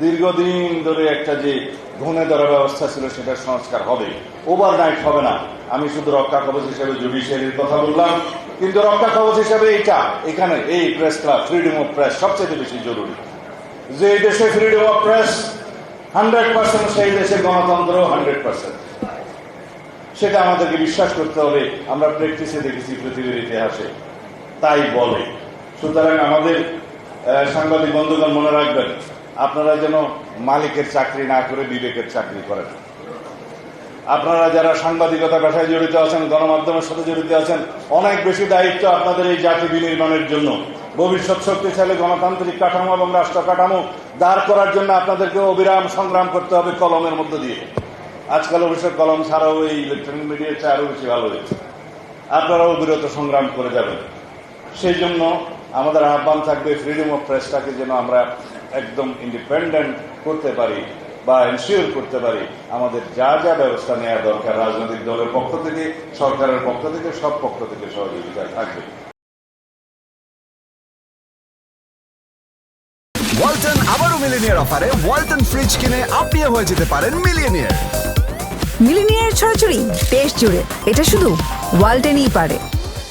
দীর্ঘদিন ধরে একটা যে ঘুণে ধরা ব্যবস্থা ছিল, সেটার সংস্কার হবে। ওভারনাইট হবে না। আমি শুধু রক্ষা কবচ হিসেবে জুডিশিয়ারির কথা বললাম। কিন্তু রক্ষা কবচ হিসেবে এইটা, এখানে এই press club, freedom of press সবচেয়ে বেশি জরুরি। যে দেশে freedom of press, hundred percent সেই দেশে গণতন্ত্র, হান্ড্রেড পার্সেন্ট। সেটা আমাদেরকে বিশ্বাস করতে হবে। আমরা প্র্যাকটিসে দেখেছি পৃথিবীর ইতিহাসে। তাই বলে। সুতরাং আমাদের সাংবাদিক বন্ধুগণ মনে রাখবেন আপনারা যেন মালিকের চাকরি না করে বিবেকের চাকরি করেন। আপনারা যারা সাংবাদিকতা পেশায় জড়িত আছেন, গণমাধ্যমের সাথে জড়িত আছেন, অনেক বেশি দায়িত্ব আপনাদের এই জাতি বিনির্মাণের জন্য। ভবিষ্যৎ শক্তিশালী গণতান্ত্রিক কাঠামো এবং রাষ্ট্র কাঠামো দাঁড় করার জন্য আপনাদেরকে অবিরাম সংগ্রাম করতে হবে কলমের মধ্য দিয়ে। আজকাল অবশ্য কলম ছাড়াও এই ইলেকট্রনিক মিডিয়ার চেয়ে আরও বেশি ভালো হয়েছে। আপনারাও বিরত সংগ্রাম করে যাবেন। সেই জন্য আমাদের আহ্বান থাকবে ফ্রিডম অফ প্রেসটাকে যেন আমরা একদম ইন্ডিপেন্ডেন্ট করতে পারি বা এনশিওর করতে পারি আমাদের যা যা ব্যবস্থা নেওয়া দরকার রাজনৈতিক দলের পক্ষ থেকে সরকারের পক্ষ থেকে সব পক্ষ থেকে সহযোগিতা থাকবে। ওয়ালটন আবারও মিলিনিয়ার অফারে ওয়ালটন ফ্রিজ কিনে আপনিও হয়ে যেতে পারেন মিলিয়নিয়ার মিলিনিয়ার ছড়াছড়ি দেশ জুড়ে এটা শুধু ওয়ালটেনই পারে।